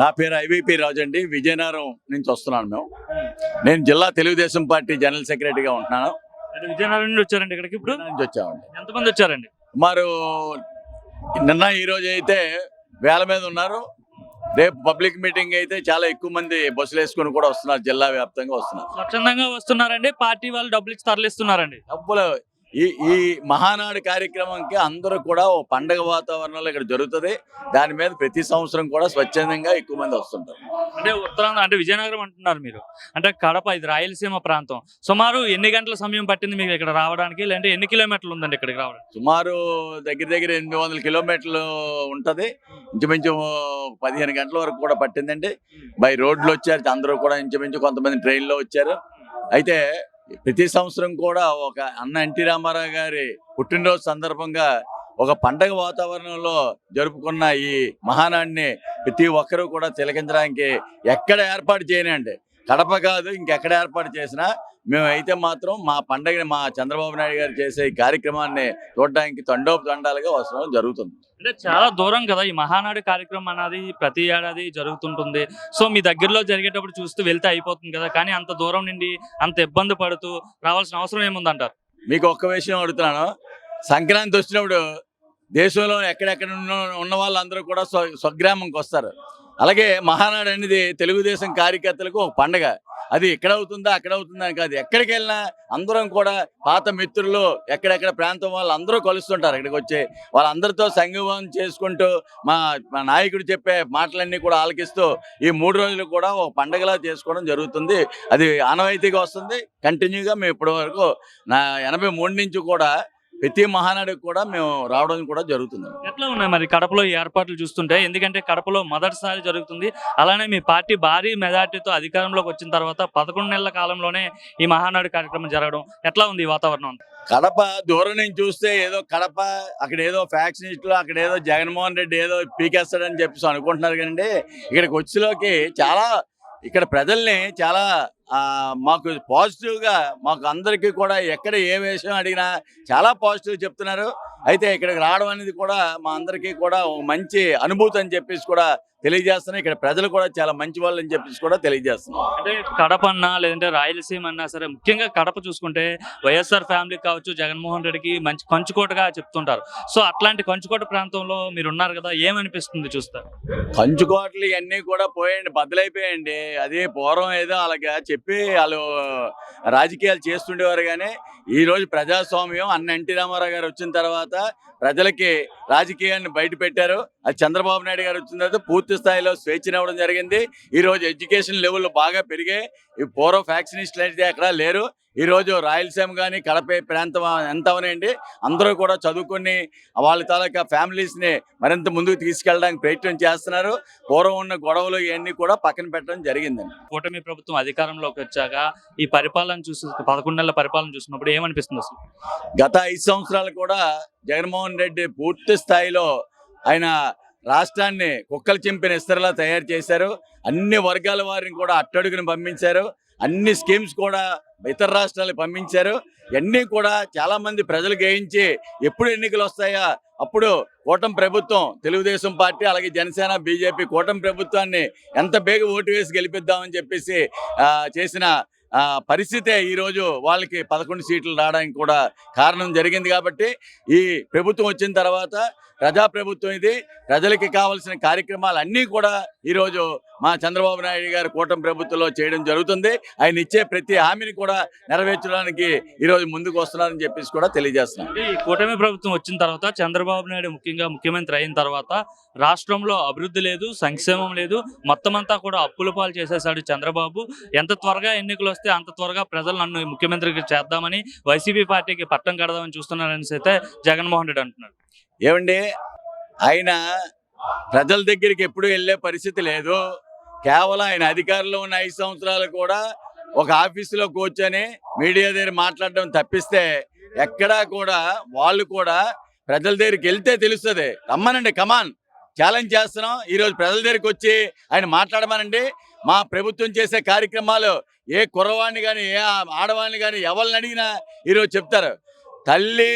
నా పేరు ఐవిపి రాజు అండి విజయనగరం నుంచి వస్తున్నాను మేము. నేను జిల్లా తెలుగుదేశం పార్టీ జనరల్ సెక్రటరీగా ఉంటున్నాను. విజయనగరం నుండి వచ్చారండి ఇక్కడికి ఇప్పుడు? నుంచి వచ్చామండి. ఎంతమంది వచ్చారండి? సుమారు నిన్న ఈ రోజు అయితే వేల మీద ఉన్నారు. రేపు పబ్లిక్ మీటింగ్ అయితే చాలా ఎక్కువ మంది బస్సులు వేసుకుని కూడా వస్తున్నారు. జిల్లా వ్యాప్తంగా వస్తున్నారు. స్వచ్ఛందంగా వస్తున్నారండి. పార్టీ వాళ్ళు డబ్బులు ఇచ్చి తరలిస్తున్నారండి. డబ్బులు ఈ ఈ మహానాడు కార్యక్రమంకి అందరూ కూడా ఓ పండగ వాతావరణంలో ఇక్కడ జరుగుతుంది. దాని మీద ప్రతి సంవత్సరం కూడా స్వచ్ఛందంగా ఎక్కువ మంది వస్తుంటారు. అంటే ఉత్తరాంధ్ర అంటే విజయనగరం అంటున్నారు మీరు. అంటే కడప ఇది రాయలసీమ ప్రాంతం. సుమారు ఎన్ని గంటల సమయం పట్టింది మీకు ఇక్కడ రావడానికి? లేదంటే ఎన్ని కిలోమీటర్లు ఉందండి ఇక్కడికి రావడానికి? సుమారు దగ్గర దగ్గర ఎనిమిది వందల కిలోమీటర్లు ఉంటది. ఇంచుమించు పదిహేను గంటల వరకు కూడా పట్టిందండి. బై రోడ్లు వచ్చారు అందరూ కూడా ఇంచుమించు కొంతమంది ట్రైన్లో వచ్చారు. అయితే ప్రతి సంవత్సరం కూడా ఒక అన్న ఎన్టీ రామారావు గారి పుట్టినరోజు సందర్భంగా ఒక పండగ వాతావరణంలో జరుపుకున్న ఈ మహానాడిని ప్రతి ఒక్కరూ కూడా తిలకించడానికి ఎక్కడ ఏర్పాటు చేయనండి. కడప కాదు ఇంకెక్కడ ఏర్పాటు చేసినా మేమైతే మాత్రం మా పండగని మా చంద్రబాబు నాయుడు గారు చేసే ఈ కార్యక్రమాన్ని చూడడానికి తండోపు తండాలుగా వస్తడం జరుగుతుంది. అంటే చాలా దూరం కదా ఈ మహానాడు కార్యక్రమం అనేది ప్రతి ఏడాది జరుగుతుంటుంది. సో మీ దగ్గరలో జరిగేటప్పుడు చూస్తూ వెళ్తే అయిపోతుంది కదా కానీ అంత దూరం నుండి అంత ఇబ్బంది పడుతూ రావాల్సిన అవసరం ఏముందంటారు? మీకు ఒక్క విషయం అడుగుతున్నాను. సంక్రాంతి వచ్చినప్పుడు దేశంలో ఎక్కడెక్కడ ఉన్న ఉన్న వాళ్ళందరూ కూడా స్వ స్వగ్రామంకి వస్తారు. అలాగే మహానాడు అనేది తెలుగుదేశం కార్యకర్తలకు ఒక పండగ. అది ఎక్కడ అవుతుందా అక్కడ అవుతుందా అని కాదు. ఎక్కడికి వెళ్ళినా అందరం కూడా పాత మిత్రులు ఎక్కడెక్కడ ప్రాంతం వాళ్ళు అందరూ కలుస్తుంటారు ఇక్కడికి వచ్చి వాళ్ళందరితో సంగమం చేసుకుంటూ మా మా నాయకుడు చెప్పే మాటలన్నీ కూడా ఆలకిస్తూ ఈ మూడు రోజులు కూడా ఒక పండగలా చేసుకోవడం జరుగుతుంది. అది ఆనవాయితీగా వస్తుంది. కంటిన్యూగా మేము ఇప్పటి వరకు నా ఎనభై మూడు నుంచి కూడా ప్రతి మహానాడికి కూడా మేము రావడం కూడా జరుగుతుంది. ఎట్లా ఉన్నాయి మరి కడపలో ఈ ఏర్పాట్లు చూస్తుంటే? ఎందుకంటే కడపలో మొదటిసారి జరుగుతుంది. అలానే మీ పార్టీ భారీ మెజార్టీతో అధికారంలోకి వచ్చిన తర్వాత పదకొండు నెలల కాలంలోనే ఈ మహానాడు కార్యక్రమం జరగడం ఎట్లా ఉంది వాతావరణం కడప దూరం నుంచి చూస్తే ఏదో కడప అక్కడ ఏదో ఫ్యాక్షనిస్టులు అక్కడ ఏదో జగన్మోహన్ రెడ్డి ఏదో పీకేస్తాడని చెప్పేసి అనుకుంటున్నారు కానీ ఇక్కడికి వచ్చేలోకి చాలా ఇక్కడ ప్రజల్ని చాలా ఆ, మాకు పాజిటివ్గా మాకు అందరికీ కూడా ఎక్కడ ఏ విషయం అడిగినా చాలా పాజిటివ్ చెప్తున్నారు. అయితే ఇక్కడికి రావడం అనేది కూడా మా అందరికీ కూడా మంచి అనుభూతి అని చెప్పేసి కూడా తెలియజేస్తున్నాం ఇక్కడ ప్రజలు కూడా చాలా మంచి వాళ్ళు అని చెప్పేసి కూడా తెలియజేస్తున్నాం అంటే కడప అన్నా లేదంటే రాయలసీమ అన్నా సరే ముఖ్యంగా కడప చూసుకుంటే వైఎస్ఆర్ ఫ్యామిలీ కావచ్చు జగన్మోహన్ రెడ్డికి మంచి కంచుకోటగా చెప్తుంటారు. సో అట్లాంటి కంచుకోట ప్రాంతంలో మీరు ఉన్నారు కదా ఏమనిపిస్తుంది చూస్తారు? కంచుకోటలు ఇవన్నీ కూడా పోయండి బద్దలైపోయాయండి అది పూర్వం ఏదో అలాగా చెప్పి వాళ్ళు రాజకీయాలు చేస్తుండేవారు కానీ ఈ రోజు ప్రజాస్వామ్యం అన్న ఎన్టీ రామారావు గారు వచ్చిన తర్వాత ప్రజలకి రాజకీయాన్ని బయట పెట్టారు అది చంద్రబాబు నాయుడు గారు వచ్చిన తర్వాత పూర్తి స్థాయిలో స్వేచ్ఛనివ్వడం జరిగింది. ఈ రోజు ఎడ్యుకేషన్ లెవెల్ బాగా పెరిగాయి ఈ పూర్వ ఫ్యాక్షనిస్టులు అయితే ఎక్కడా లేరు. ఈ రోజు రాయలసీమ కానీ కడప ప్రాంతం ఎంత అవనండి. అందరూ కూడా చదువుకొని వాళ్ళ తాలూకా ఫ్యామిలీస్ని మరింత ముందుకు తీసుకెళ్ళడానికి ప్రయత్నం చేస్తున్నారు. పూర్వం ఉన్న గొడవలు ఇవన్నీ కూడా పక్కన పెట్టడం జరిగిందండి. కూటమి ప్రభుత్వం అధికారంలోకి వచ్చాక ఈ పరిపాలన చూసి పదకొండు నెలల పరిపాలన చూసినప్పుడు ఏమనిపిస్తుంది అసలు? గత ఐదు సంవత్సరాలు కూడా జగన్మోహన్ రెడ్డి పూర్తి స్థాయిలో ఆయన రాష్ట్రాన్ని కుక్కలు చింపిన ఇస్తరలా తయారు చేశారు. అన్ని వర్గాల వారిని కూడా అట్టడుగుని పంపించారు. అన్ని స్కీమ్స్ కూడా ఇతర రాష్ట్రాలకు పంపించారు. ఇవన్నీ కూడా చాలామంది ప్రజలు గ్రహించి ఎప్పుడు ఎన్నికలు వస్తాయా? అప్పుడు కూటమి ప్రభుత్వం తెలుగుదేశం పార్టీ అలాగే జనసేన బీజేపీ కూటమి ప్రభుత్వాన్ని ఎంత బేగ ఓటు వేసి గెలిపిద్దామని చెప్పేసి చేసిన పరిస్థితే ఈరోజు వాళ్ళకి పదకొండు సీట్లు రావడానికి కూడా కారణం జరిగింది కాబట్టి ఈ ప్రభుత్వం వచ్చిన తర్వాత ప్రజా ప్రభుత్వం ఇది. ప్రజలకి కావాల్సిన కార్యక్రమాలు అన్నీ కూడా ఈరోజు మా చంద్రబాబు నాయుడు గారి కూటమి ప్రభుత్వంలో చేయడం జరుగుతుంది. ఆయన ఇచ్చే ప్రతి హామీని కూడా నెరవేర్చడానికి ఈరోజు ముందుకు వస్తున్నారని చెప్పేసి కూడా తెలియజేస్తున్నాం. ఈ కూటమి ప్రభుత్వం వచ్చిన తర్వాత చంద్రబాబు నాయుడు ముఖ్యంగా ముఖ్యమంత్రి అయిన తర్వాత రాష్ట్రంలో అభివృద్ధి లేదు సంక్షేమం లేదు మొత్తం అంతా కూడా అప్పుల పాలు చేసేసాడు చంద్రబాబు. ఎంత త్వరగా ఎన్నికలు వస్తే అంత త్వరగా ప్రజలు నన్ను ముఖ్యమంత్రికి చేద్దామని వైసీపీ పార్టీకి పట్టం కడదామని చూస్తున్నారని అయితే జగన్మోహన్ రెడ్డి అంటున్నారు. ఏమండి? ఆయన ప్రజల దగ్గరికి ఎప్పుడు వెళ్ళే పరిస్థితి లేదు. కేవలం ఆయన అధికారంలో ఉన్న ఐదు సంవత్సరాలు కూడా ఒక ఆఫీసులో కూర్చొని మీడియా దగ్గర మాట్లాడడం తప్పిస్తే ఎక్కడా కూడా వాళ్ళు కూడా ప్రజల దగ్గరికి వెళ్తే తెలుస్తుంది. రమ్మనండి కమాన్ ఛాలెంజ్ చేస్తున్నాం. ఈరోజు ప్రజల దగ్గరికి వచ్చి ఆయన మాట్లాడమనండి. మా ప్రభుత్వం చేసే కార్యక్రమాలు ఏ కుర్రవాడిని కానీ ఏ ఆడవాడిని కానీ ఎవరిని అడిగినా ఈరోజు చెప్తారు. తల్లి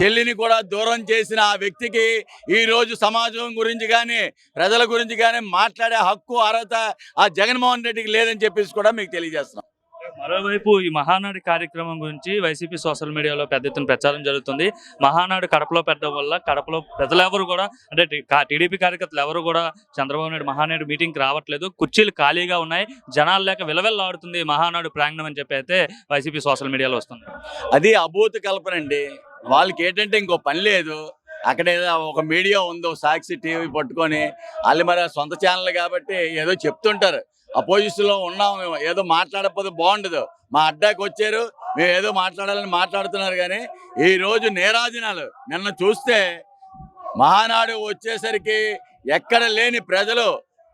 చెల్లిని కూడా దూరం చేసిన ఆ వ్యక్తికి ఈ రోజు సమాజం గురించి కానీ ప్రజల గురించి కానీ మాట్లాడే హక్కు అర్హత ఆ జగన్మోహన్ రెడ్డికి లేదని చెప్పేసి కూడా మీకు తెలియజేస్తున్నాం. మరోవైపు ఈ మహానాడు కార్యక్రమం గురించి వైసీపీ సోషల్ మీడియాలో పెద్ద ఎత్తున ప్రచారం జరుగుతుంది. మహానాడు కడపలో పెట్టడం వల్ల కడపలో ప్రజలెవరు కూడా అంటే టీడీపీ కార్యకర్తలు ఎవరు కూడా చంద్రబాబు నాయుడు మహానాడు మీటింగ్కి రావట్లేదు. కుర్చీలు ఖాళీగా ఉన్నాయి. జనాలు లేక విలవెల్లాడుతుంది మహానాడు ప్రాంగణం అని చెప్పి అయితే వైసీపీ సోషల్ మీడియాలో వస్తుంది. అది అభూత కల్పన అండి. వాళ్ళకి ఏంటంటే ఇంకో పని లేదు. అక్కడ ఏదో ఒక మీడియా ఉందో సాక్షి టీవీ పట్టుకొని వాళ్ళు మరి ఆ సొంత ఛానల్ కాబట్టి ఏదో చెప్తుంటారు. అపోజిషన్లో ఉన్నాం మేము, ఏదో మాట్లాడకపోతే బాగుండదు. మా అడ్డాకి వచ్చారు మేము ఏదో మాట్లాడాలని మాట్లాడుతున్నారు కానీ ఈ రోజు నేరాజనాలు. నిన్న చూస్తే మహానాడు వచ్చేసరికి ఎక్కడ లేని ప్రజలు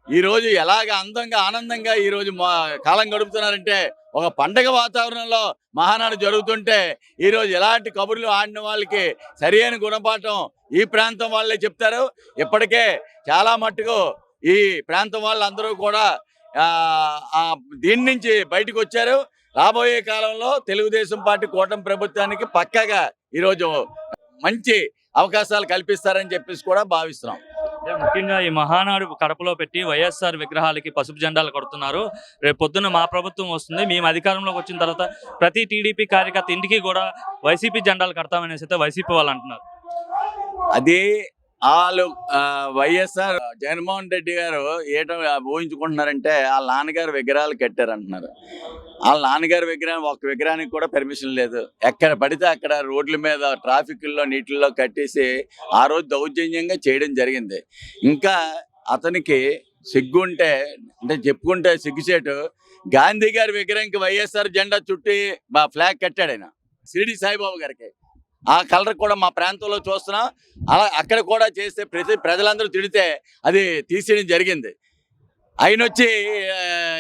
ఈ రోజు ఎలాగ అందంగా ఆనందంగా ఈ రోజు మా కాలం గడుపుతున్నారంటే ఒక పండగ వాతావరణంలో మహానాడు జరుగుతుంటే ఈరోజు ఎలాంటి కబుర్లు ఆడిన వాళ్ళకి సరియైన గుణపాఠం ఈ ప్రాంతం వాళ్ళే చెప్తారు. ఇప్పటికే చాలా మట్టుకు ఈ ప్రాంతం వాళ్ళందరూ కూడా దీని నుంచి బయటకు వచ్చారు. రాబోయే కాలంలో తెలుగుదేశం పార్టీ కూటమి ప్రభుత్వానికి పక్కగా ఈరోజు మంచి అవకాశాలు కల్పిస్తారని చెప్పేసి కూడా భావిస్తున్నాం. ముఖ్యంగా ఈ మహానాడు కడపలో పెట్టి వైఎస్ఆర్ విగ్రహాలకి పసుపు జెండాలు కొడుతున్నారు. రేపు పొద్దున్న మా ప్రభుత్వం వస్తుంది. మేము అధికారంలోకి వచ్చిన తర్వాత ప్రతి టీడీపీ కార్యకర్త ఇంటికి కూడా వైసీపీ జెండాలు కడతామనేసి అయితే వైసీపీ వాళ్ళు అంటున్నారు. అది వాళ్ళు వైఎస్ఆర్ జగన్మోహన్ రెడ్డి గారు ఏటో ఊహించుకుంటున్నారంటే వాళ్ళ నాన్నగారు విగ్రహాలు కట్టారంటున్నారు. వాళ్ళ నాన్నగారి విగ్రహం ఒక విగ్రహానికి కూడా పర్మిషన్ లేదు. ఎక్కడ పడితే అక్కడ రోడ్ల మీద ట్రాఫిక్లో నీటిల్లో కట్టేసి ఆ రోజు దౌర్జన్యంగా చేయడం జరిగింది. ఇంకా అతనికి సిగ్గుంటే అంటే చెప్పుకుంటే సిగ్గుచేటు గాంధీ గారి విగ్రహంకి వైఎస్ఆర్ జెండా చుట్టి మా ఫ్లాగ్ కట్టాడు ఆయన. షిరిడి సాయిబాబు గారికి. ఆ కలర్ కూడా మా ప్రాంతంలో చూస్తున్నాం. అలా అక్కడ కూడా చేస్తే ప్రతి ప్రజలందరూ తిడితే అది తీసేయడం జరిగింది. ఆయన వచ్చి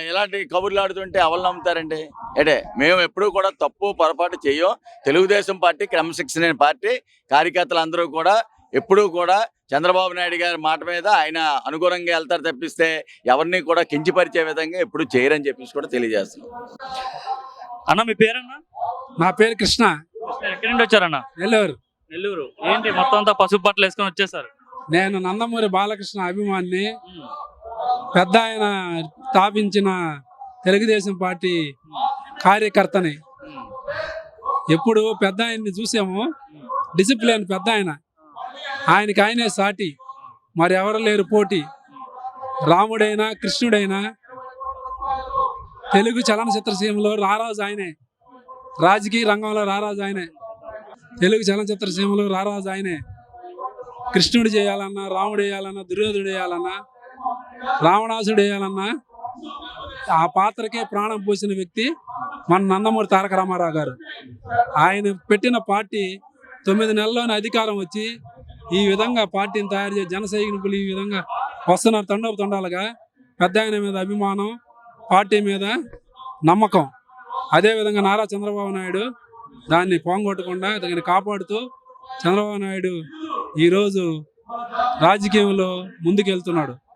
ఇలాంటి కబుర్లు ఆడుతుంటే ఎవరు నమ్ముతారండి? అంటే మేము ఎప్పుడూ కూడా తప్పు పొరపాటు చెయ్యం. తెలుగుదేశం పార్టీ క్రమశిక్షణ పార్టీ కార్యకర్తలు అందరూ కూడా ఎప్పుడూ కూడా చంద్రబాబు నాయుడు గారి మాట మీద ఆయన అనుగుణంగా వెళ్తారు తప్పిస్తే ఎవరిని కూడా కించిపరిచే విధంగా ఎప్పుడు చేయరని చెప్పేసి కూడా తెలియజేస్తున్నాం. అన్న మీ పేరన్నా? నా పేరు కృష్ణ. ఎక్కడి నుండి వచ్చారన్న? నెల్లూరు. నెల్లూరు. ఏంటి మొత్తం అంతా పసుపు బట్టలు వేసుకొని వచ్చేసారు? నేను నందమూరి బాలకృష్ణ అభిమాని పెద్ద ఆయన స్థాపించిన తెలుగుదేశం పార్టీ కార్యకర్తని. ఎప్పుడు పెద్ద ఆయన్ని చూసాము. డిసిప్లిన్ పెద్ద ఆయన. ఆయనకి ఆయనే సాటి. మరి ఎవరు లేరు పోటీ. రాముడైనా కృష్ణుడైనా తెలుగు చలనచిత్ర సీమలో రారాజు ఆయనే. రాజకీయ రంగంలో రారాజు ఆయనే. తెలుగు చలనచిత్ర సీమలో రారాజు ఆయనే. కృష్ణుడు చేయాలన్నా రాముడు వేయాలన్నా దుర్యోధుడు వేయాలన్నా రావణాసుడు వేయాలన్నా ఆ పాత్రకే ప్రాణం పోసిన వ్యక్తి మన నందమూరి తారక రామారావు గారు. ఆయన పెట్టిన పార్టీ తొమ్మిది నెలల్లోనే అధికారం వచ్చి ఈ విధంగా పార్టీని తయారు చేసి జన సైనికులు ఈ విధంగా వస్తున్నారు తండోపు తండాలుగా. పెద్ద ఆయన మీద అభిమానం పార్టీ మీద నమ్మకం. అదేవిధంగా నారా చంద్రబాబు నాయుడు దాన్ని పోంగొట్టకుండా దాన్ని కాపాడుతూ చంద్రబాబు నాయుడు ఈరోజు రాజకీయంలో ముందుకెళ్తున్నాడు.